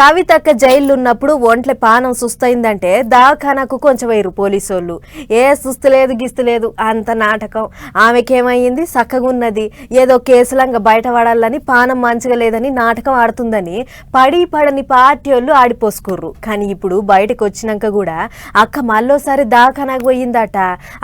కవితక్క జైలున్నప్పుడు ఉన్నప్పుడు ఒంట్ల పానం సుస్తైందంటే దవాఖానాకు కొంచెం వేరు పోలీసోళ్ళు. ఏ సుస్తు లేదు గిస్తు లేదు అంత నాటకం. ఆమెకేమైంది సక్కగున్నది. ఏదో కేసులంగా బయటపడాలని పానం మంచిగా లేదని నాటకం ఆడుతుందని పడి పడని పార్టీ వాళ్ళు ఆడిపోసుకుర్రు. కానీ ఇప్పుడు బయటకు వచ్చినాక కూడా అక్క మళ్ళోసారి దవాఖానాకు పోయిందట.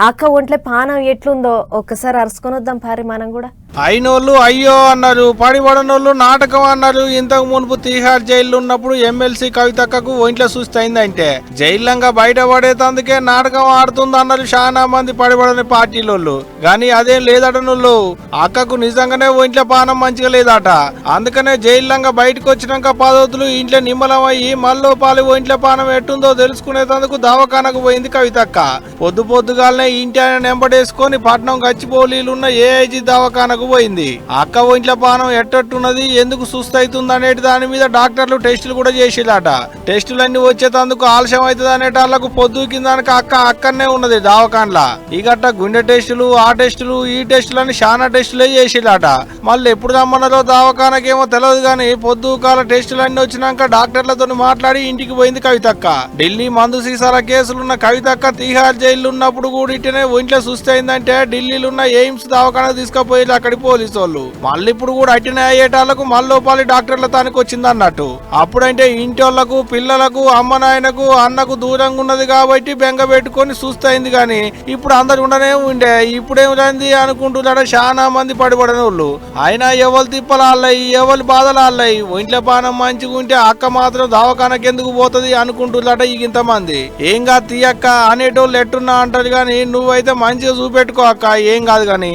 అక్క ఒంట్ల పానం ఎట్లుందో ఒక్కసారి అరుసుకొని వద్దాం పారి మనం కూడా అయినోళ్ళు అయ్యో అన్నారు పడిపడనోళ్ళు నాటకం అన్నారు. ఇంతకు మునుపు తీహార్ జైల్లో ఉన్నప్పుడు ఎమ్మెల్సీ కవితక్కకు ఒంట్లో సుస్తైందంటే జైల్లంగా బయటపడేతందుకే నాటకం ఆడుతుంది అన్నారు చాలా మంది పడిపడని పార్టీలోళ్ళు. గాని అదేం లేదటనుళ్ళు. అక్కకు నిజంగానే ఒంట్లో పానం మంచిగా లేదట. అందుకనే జైల్లంగా బయటకు వచ్చినాక పదవుతులు ఇంట్లో నిమ్మలం అయ్యి మళ్ళీ పాలు ఒంట్లో పానం ఎట్టుందో తెలుసుకునేందుకు దవాఖానకు పోయింది కవితక్క. పొద్దు పొద్దుగాలనే ఇంటి ఆయన నెంబడేసుకొని పట్నం గచ్చిపోలీలున్న ఏఐజీ దవాఖానకు పోయింది అక్క ఇంట్లో పానం ఎట్టట్టున్నది? ఎందుకు సుస్తైతుంది అనేటి దాని మీద డాక్టర్లు టెస్టులు కూడా చేసిరట టెస్టులన్నీ వచ్చేటందుకు ఆలస్యం అవుతుంది అనేటాళ్ళకు పొద్దు కిందానికి అక్క అక్కడనే ఉన్నది దావకాండ్లా ఇకట్ట గుండె టెస్టులు ఆ టెస్టులు ఈ టెస్టులు అని చాలా టెస్టులే చేసిరట మళ్ళీ ఎప్పుడు రమ్మన్నారో దావకానకేమో తెలియదు కానీ పొద్దు కాల టెస్టులన్నీ వచ్చినాక డాక్టర్లతో మాట్లాడి ఇంటికి పోయింది కవితక్క. ఢిల్లీ మందు సీసాల కేసులున్న కవితక్క తీహార్ జైలు ఉన్నప్పుడు కూడా ఇట్టనే ఒంట్లో సుస్తైందంటే ఢిల్లీలో ఉన్న ఎయిమ్స్ దవాఖాన తీసుకుపోయి అక్కడ పోలీసు వాళ్ళు మళ్ళీ ఇప్పుడు కూడా అట్టినే అయ్యేటాళ్ళకు మళ్ళోపాలి డాక్టర్ల తానికి వచ్చింది అన్నట్టు అప్పుడంటే ఇంటి వాళ్ళకు పిల్లలకు అమ్మ నాయనకు అన్నకు దూరంగా ఉన్నది కాబట్టి బెంగ పెట్టుకొని సుస్తైంది కానీ ఇప్పుడు అందరు ఉండనే ఉండే. ఇప్పుడేమిటంది అనుకుంటున్నాడు చాలా మంది పడిపడని వాళ్ళు అయినా ఎవరు తిప్పలు ఆళ్ళయి ఎవరు బాధలు ఆళ్ళయి ఇంట్లో పానం మంచిగా ఉంటే అక్క మాత్రం దవాఖానకి ఎందుకు పోతుంది అనుకుంటున్నాడ ఇంతమంది. ఏం కాదు తీయక్క అనేటోళ్ళు ఎట్టున్నా అంటారు కానీ నువ్వైతే మంచిగా చూపెట్టుకో అక్క ఏం కాదు కానీ